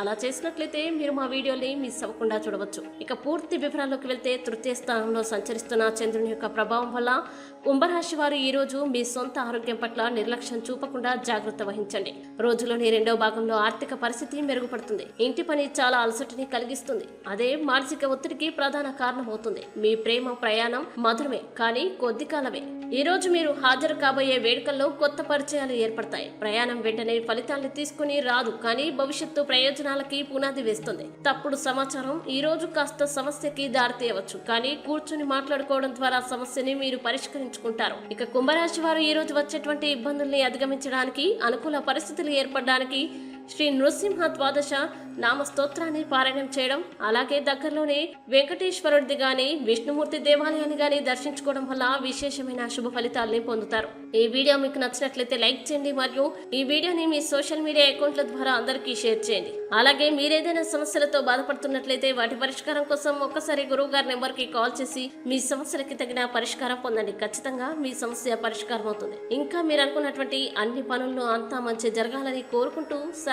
అలా చేసినట్లయితే మీరు మా వీడియోని మిస్ అవ్వకుండా చూడవచ్చు. ఇక పూర్తి వివరాల్లోకి వెళ్తే తృతీయ స్థానంలో సంచరిస్తున్న చంద్రుని యొక్క ప్రభావం వల్ల కుంభరాశి వారు ఈ రోజు మీ సొంత ఆరోగ్యం పట్ల నిర్లక్ష్యం చూపకుండా జాగ్రత్త వహించండి. రోజులోని రెండవ భాగంలో ఆర్థిక పరిస్థితి మెరుగుపడుతుంది. ఇంటి పని చాలా అలసటని కలిగిస్తుంది. అదే మానసిక ఒత్తిడికి ప్రధాన కారణమవుతుంది. మీ ప్రేమ ప్రయాణం మధురమే కానీ కొద్ది కాలమే. ఈ రోజు మీరు హాజరు కాబోయే వేడుకల్లో కొత్త పరిచయాలు ఏర్పడతాయి. ప్రయాణం వెంటనే ఫలితాలను తీసుకుని రాదు కానీ భవిష్యత్తు ప్రయోజనాలకి పునాది వేస్తుంది. తప్పుడు సమాచారం ఈ రోజు కాస్త సమస్యకి దారితీయవచ్చు. కానీ కూర్చుని మాట్లాడుకోవడం ద్వారా సమస్యని మీరు పరిష్కరించుకుంటారు. ఇక కుంభరాశి వారు ఈ రోజు వచ్చేటువంటి ఇబ్బందుల్ని అధిగమించడానికి అనుకూల పరిస్థితులు ఏర్పడడానికి శ్రీ నృసింహ ద్వాదశ నామ స్తోత్రాన్ని పారాయణం చేయడం అలాగే దగ్గరలోనే వెంకటేశ్వరుడిది గాని విష్ణుమూర్తి దేవాలయాన్ని గాని దర్శించుకోవడం వల్ల విశేషమైన శుభ ఫలితాలని పొందుతారు. ఈ వీడియో మీకు నచ్చినట్లయితే లైక్ చేయండి మరియు ఈ వీడియోని మీ సోషల్ మీడియా అకౌంట్ల ద్వారా అందరికీ షేర్ చేయండి. అలాగే మీరేదైనా సమస్యలతో బాధపడుతున్నట్లయితే వాటి పరిష్కారం కోసం ఒక్కసారి గురువు గారి నెంబర్కి కాల్ చేసి మీ సమస్యలకి తగిన పరిష్కారం పొందండి. ఖచ్చితంగా మీ సమస్య పరిష్కారం అవుతుంది. ఇంకా మీరు అనుకున్నటువంటి అన్ని పనుల్లో అంతా మంచి జరగాలని కోరుకుంటూ